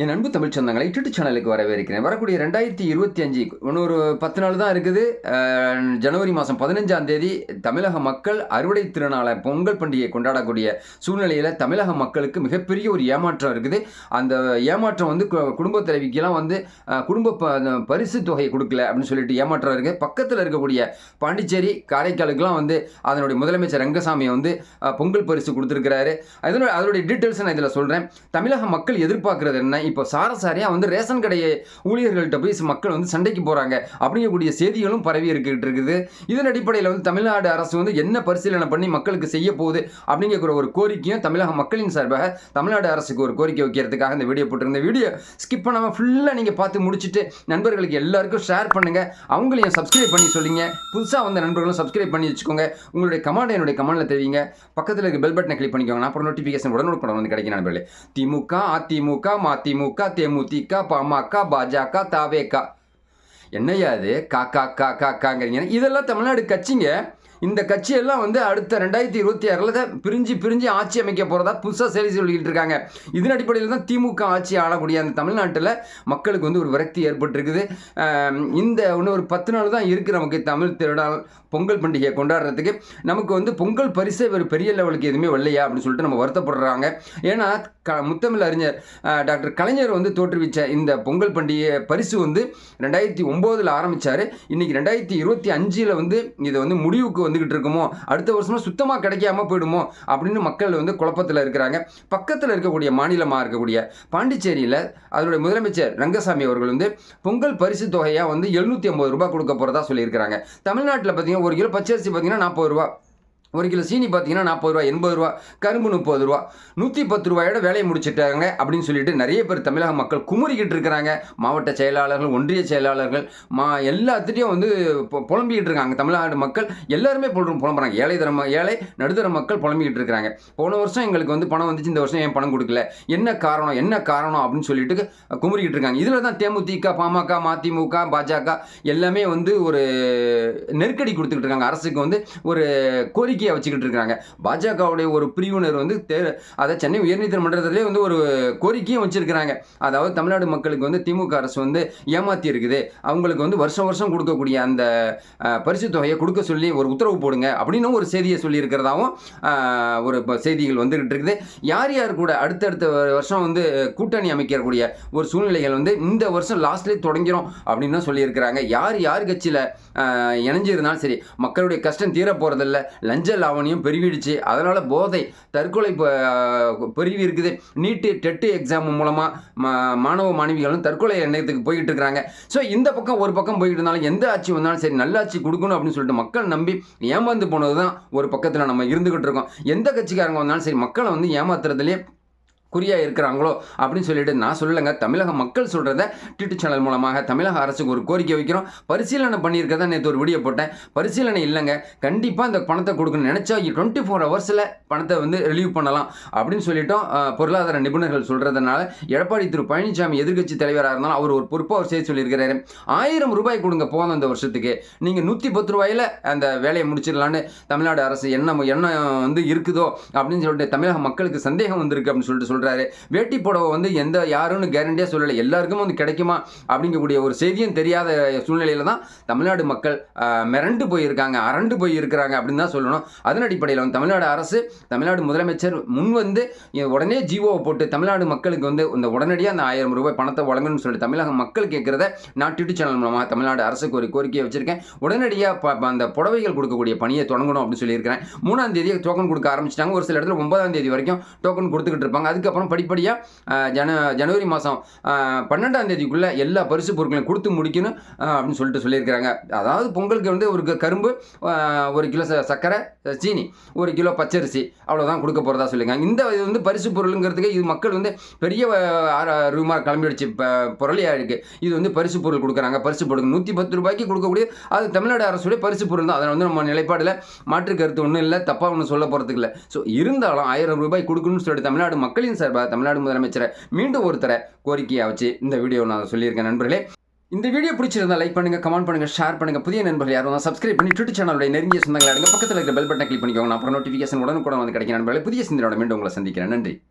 என் அன்பு தமிழ் சொந்தங்களை யூடியூப் சேனலுக்கு வரவேற்கிறேன். வரக்கூடிய ரெண்டாயிரத்தி இருபத்தி அஞ்சு இன்னொரு பத்து நாள் தான் இருக்குது. ஜனவரி மாதம் பதினஞ்சாம் தேதி தமிழக மக்கள் அறுவடை திருநாளை பொங்கல் பண்டிகையை கொண்டாடக்கூடிய சூழ்நிலையில் தமிழக மக்களுக்கு மிகப்பெரிய ஒரு ஏமாற்றம் இருக்குது. அந்த ஏமாற்றம் வந்து கு- குடும்ப தலைவிக்கெல்லாம் வந்து குடும்ப ப- பரிசு தொகை கொடுக்கல அப்படின்னு சொல்லிட்டு ஏமாற்றம் இருக்குது பக்கத்தில் இருக்கக்கூடிய பாண்டிச்சேரி காரைக்காலுக்கெல்லாம் வந்து அதனுடைய முதலமைச்சர் ரங்கசாமி வந்து பொங்கல் பரிசு கொடுத்துருக்கிறாரு. அதனுடைய அதனுடைய டீட்டெயில்ஸ் நான் இதில் சொல்கிறேன் தமிழக மக்கள் எதிர்பார்க்கறது என்ன? இப்போ சாரசாரியாக வந்து ரேஷன் கடை ஊழியர்கள்ட்ட போய் மக்கள் வந்து சண்டைக்கு போகிறாங்க அப்படிங்கக்கூடிய செய்திகளும் பரவி இருக்கிட்டு இருக்குது. இதன் அடிப்படையில் வந்து தமிழ்நாடு அரசு வந்து என்ன பரிசீலனை பண்ணி மக்களுக்கு செய்ய போகுது அப்படிங்கிற ஒரு கோரிக்கையும் தமிழக மக்களின் சார்பாக தமிழ்நாடு அரசுக்கு ஒரு கோரிக்கை வைக்கிறதுக்காக இந்த வீடியோ போட்டிருந்த வீடியோ ஸ்கிப் பண்ணாமல் ஃபுல்லாக நீங்கள் பார்த்து முடிச்சுட்டு நண்பர்களுக்கு எல்லாருக்கும் ஷேர் பண்ணுங்கள் அவங்களையும் சப்ஸ்கிரைப் பண்ணி சொல்லிங்க. புதுசாக வந்த நண்பர்களும் சப்ஸ்கிரைப் பண்ணி வச்சுக்கோங்க. உங்களுடைய கமெண்ட் என்னுடைய கமெண்டில் தெரிவிங்க. பக்கத்தில் இருக்க பெல் பட்டனை கிளிக் பண்ணிக்கோங்க. அப்புறம் நோட்டிஃபிகேஷன் உடனுக்குடன் வந்து கிடைக்கும் நண்பர்களே. திமுக அதிமுக மதிமுக தேமுதிக பாமக பாஜக தாவேக. என்னையா அது கா கா கா கா காங்கிறீங்க. இதெல்லாம் தமிழ்நாடு கட்சிங்க. இந்த கட்சியெல்லாம் வந்து அடுத்த ரெண்டாயிரத்தி இருபத்தி ஆறில் தான் பிரிஞ்சு பிரிஞ்சு ஆட்சி அமைக்க போகிறதா புதுசாக செய்தி சொல்லிக்கிட்டு இருக்காங்க. இதன் அடிப்படையில் தான் திமுக ஆட்சி ஆளக்கூடிய அந்த தமிழ்நாட்டில் மக்களுக்கு வந்து ஒரு விரக்தி ஏற்பட்டிருக்குது. இந்த இன்னும் ஒரு பத்து நாள் தான் இருக்குது நமக்கு தமிழ் திருநாள் பொங்கல் பண்டிகையை கொண்டாடுறதுக்கு. நமக்கு வந்து பொங்கல் பரிசு ஒரு பெரிய லெவலுக்கு எதுவுமே வரலையா அப்படின்னு சொல்லிட்டு நம்ம வருத்தப்படுறாங்க. ஏன்னா க முத்தமிழ் அறிஞர் டாக்டர் கலைஞர் வந்து தோற்றுவிச்ச இந்த பொங்கல் பண்டிகை பரிசு வந்து ரெண்டாயிரத்தி ஒம்போதில் ஆரம்பித்தார் இன்றைக்கி ரெண்டாயிரத்தி இருபத்தி அஞ்சில் வந்து இதை வந்து முடிவுக்கு வந்துக்கிட்டு இருக்குமோ? அடுத்த வருஷமும் சுத்தமாக கிடைக்காம போயிடுமோ? அப்படின்னு மக்கள் வந்து குழப்பத்தில் இருக்கிறாங்க. பக்கத்தில் இருக்கக்கூடிய மாநிலமாக இருக்கக்கூடிய பாண்டிச்சேரியில் அதனுடைய முதலமைச்சர் ரங்கசாமி அவர்கள் வந்து பொங்கல் பரிசு தொகையாக வந்து எழுநூற்றி ஐம்பது ரூபாய் கொடுக்க போகிறதா சொல்லியிருக்கிறாங்க. தமிழ்நாட்டில் பார்த்தீங்கன்னா ஒரு கிலோ பச்சரிசி பார்த்தீங்கன்னா நாற்பது ரூபா. ஒரு கிலோ சீனி பார்த்தீங்கன்னா நாற்பது ரூபா எண்பது ரூபா கரும்பு முப்பது ரூபா. நூற்றி பத்து ரூபாயோட வேலையை முடிச்சிட்டாங்க அப்படின்னு சொல்லிட்டு நிறைய பேர் தமிழக மக்கள் குமுறிக்கிட்டு இருக்கிறாங்க. மாவட்ட செயலாளர்கள் ஒன்றிய செயலாளர்கள் மா எல்லாத்துட்டையும் வந்து புலம்பிக்கிட்டு இருக்காங்க. தமிழ்நாடு மக்கள் எல்லாருமே புலம் புலம்புறாங்க. ஏழை தர ஏழை நடுத்தர மக்கள் புலம்பிக்கிட்டு இருக்கிறாங்க. போன வருஷம் எங்களுக்கு வந்து பணம் வந்துச்சு. இந்த வருஷம் ஏன் பணம் கொடுக்கல? என்ன காரணம்? என்ன காரணம்? அப்படின்னு சொல்லிட்டு குமுறிக்கிட்டு இருக்காங்க. இதில் தான் தேமுதிக பாமக மதிமுக பாஜக எல்லாமே வந்து ஒரு நெருக்கடி கொடுத்துக்கிட்டு இருக்காங்க. அரசுக்கு வந்து ஒரு கோரிக்கை நம்பிக்கையை வச்சுக்கிட்டு இருக்காங்க. பாஜகவுடைய ஒரு பிரிவினர் வந்து தே அதை சென்னை உயர்நீதிமன்றத்திலே வந்து ஒரு கோரிக்கையும் வச்சிருக்கிறாங்க. அதாவது தமிழ்நாடு மக்களுக்கு வந்து திமுக அரசு வந்து ஏமாத்தி இருக்குது. அவங்களுக்கு வந்து வருஷம் வருஷம் கொடுக்கக்கூடிய அந்த பரிசு தொகையை கொடுக்க சொல்லி ஒரு உத்தரவு போடுங்க அப்படின்னு ஒரு செய்தியை சொல்லியிருக்கிறதாவும் ஒரு செய்திகள் வந்துகிட்டு இருக்குது. யார் யார் கூட அடுத்தடுத்த வருஷம் வந்து கூட்டணி அமைக்கக்கூடிய ஒரு சூழ்நிலைகள் வந்து இந்த வருஷம் லாஸ்ட்லேயே தொடங்கிறோம் அப்படின்னு சொல்லியிருக்கிறாங்க. யார் யார் கட்சியில் இணைஞ்சிருந்தாலும் சரி மக்களுடைய கஷ்டம் தீர போகிறதில்ல லஞ்ச லாவணியம் பெருகிடுச்சு. அதனால் போதை தற்கொலை பெருகி இருக்குது. நீட்டு டெட்டு எக்ஸாம் மூலமாக மாணவ மாணவிகளும் தற்கொலை எண்ணத்துக்கு போய்கிட்டு இருக்கிறாங்க. ஸோ இந்த பக்கம் ஒரு பக்கம் போய்கிட்டு இருந்தாலும் எந்த ஆட்சி வந்தாலும் சரி நல்ல ஆட்சி கொடுக்கணும் அப்படின்னு சொல்லிட்டு மக்கள் நம்பி ஏமாந்து போனது தான் ஒரு பக்கத்தில் நம்ம இருந்துக்கிட்டு இருக்கோம். எந்த கட்சிக்காரங்க வந்தாலும் சரி மக்களை வந்து ஏமாத்துறதுலேயே குறியாக இருக்கிறாங்களோ அப்படின்னு சொல்லிட்டு நான் சொல்லலைங்க. தமிழக மக்கள் சொல்கிறத டிட்டு சேனல் மூலமாக தமிழக அரசுக்கு ஒரு கோரிக்கை வைக்கிறோம். பரிசீலனை பண்ணியிருக்கதா நேற்று ஒரு வீடியோ போட்டேன். பரிசீலனை இல்லைங்க. கண்டிப்பாக இந்த பணத்தை கொடுக்கணும்னு நினச்சா டுவெண்ட்டி ஃபோர் ஹவர்ஸில் பணத்தை வந்து ரிலீவ் பண்ணலாம் அப்படின்னு சொல்லிட்டோம். பொருளாதார நிபுணர்கள் சொல்கிறதுனால எடப்பாடி திரு பழனிசாமி எதிர்க்கட்சி தலைவராக இருந்தாலும் அவர் ஒரு பொறுப்பாக அவர் செய்தி சொல்லியிருக்கிறாரு. ஆயிரம் ரூபாய் கொடுங்க போதும் இந்த வருஷத்துக்கு. நீங்கள் நூற்றி பத்து ரூபாயில் அந்த வேலையை முடிச்சிடலான்னு தமிழ்நாடு அரசு என்ன என்ன வந்து இருக்குதோ அப்படின்னு சொல்லிட்டு தமிழக மக்களுக்கு சந்தேகம் வந்திருக்கு அப்படின்னு சொல்லிட்டு சொல்கிறாரு வேட்டி புடவை வந்து எந்த யாருன்னு கேரண்டியாக சொல்லலை. எல்லாருக்கும் வந்து கிடைக்குமா அப்படிங்கக்கூடிய ஒரு செய்தியும் தெரியாத சூழ்நிலையில் தான் தமிழ்நாடு மக்கள் மிரண்டு போயிருக்காங்க அரண்டு போய் இருக்கிறாங்க அப்படின்னு தான் சொல்லணும். அதன் அடிப்படையில் வந்து தமிழ்நாடு அரசு தமிழ்நாடு முதலமைச்சர் முன் வந்து உடனே ஜிஓவை போட்டு தமிழ்நாடு மக்களுக்கு வந்து இந்த உடனடியாக அந்த ஆயிரம் ரூபாய் பணத்தை வழங்கணும்னு சொல்லிட்டு தமிழக மக்கள் கேட்குறத நான் யூடியூப் சேனல் மூலமாக தமிழ்நாடு அரசுக்கு ஒரு கோரிக்கையை வச்சுருக்கேன். உடனடியாக ப- அந்த புடவைகள் கொடுக்கக்கூடிய பணியை தொடங்கணும் அப்படின்னு சொல்லியிருக்கிறேன். மூணாம் தேதி டோக்கன் கொடுக்க ஆரம்பிச்சிட்டாங்க. ஒரு சில இடத்துல ஒன்பதாம் தேதி வரைக்கும் டோக்கன் கொடுத்துக்கிட்டு இருப்பாங்க. அதுக்கு அதுக்கப்புறம் படிப்படியாக ஜன ஜனவரி மாதம் பன்னெண்டாம் தேதிக்குள்ளே எல்லா பரிசு பொருட்களையும் கொடுத்து முடிக்கணும் அப்படின்னு சொல்லிட்டு சொல்லியிருக்கிறாங்க. அதாவது பொங்கலுக்கு வந்து ஒரு க- கரும்பு ஒரு கிலோ ச- சர்க்கரை சீனி ஒரு கிலோ பச்சரிசி அவ்வளோதான் கொடுக்க போகிறதா சொல்லியிருக்காங்க. இந்த இது வந்து பரிசு பொருளுங்கிறதுக்கு இது மக்கள் வந்து பெரிய ரூமா கிளம்பிடுச்சு. பொருளையாக இருக்குது இது வந்து பரிசு பொருள் கொடுக்குறாங்க. பரிசு பொருள் நூற்றி பத்து ரூபாய்க்கு கொடுக்கக்கூடிய அது தமிழ்நாடு அரசுடைய பரிசு பொருள் தான். அதில் வந்து நம்ம நிலைப்பாடில் மாற்று கருத்து ஒன்றும் இல்லை. தப்பாக ஒன்றும் சொல்ல போகிறதுக்கு இல்லை. ஸோ இருந்தாலும் ஆயிரம் ரூபாய் கொடுக்கணும்னு சொல்லிட்டு தமிழ்நாடு மக்களின் சார்பாக தமிழ்நாடு முதலமைச்சரை மீண்டும் ஒருத்தரை கோரிக்கையை வச்சு இந்த வீடியோ நான் சொல்லியிருக்கேன் நண்பர்களே. இந்த வீடியோ பிடிச்சிருந்தா லைக் பண்ணுங்க கமெண்ட் பண்ணுங்க ஷேர் பண்ணுங்க. புதிய நண்பர்கள் யாரும் சப்ஸ்கிரைப் பண்ணி ட்விட்டர் சேனலுடைய நெருங்கிய சொந்தங்களை அடுங்க. பக்கத்தில் இருக்கிற பெல் பட்டன் கிளிக் பண்ணிக்கோங்க. நான் அப்புறம் நோட்டிஃபிகேஷன் உடனுக்குடன் வந்து கிடைக்கும் நண்பர்களே. புதிய சிந்தனையோட மீண்டும் உங்களை சந்திக்கிறேன். நன்றி.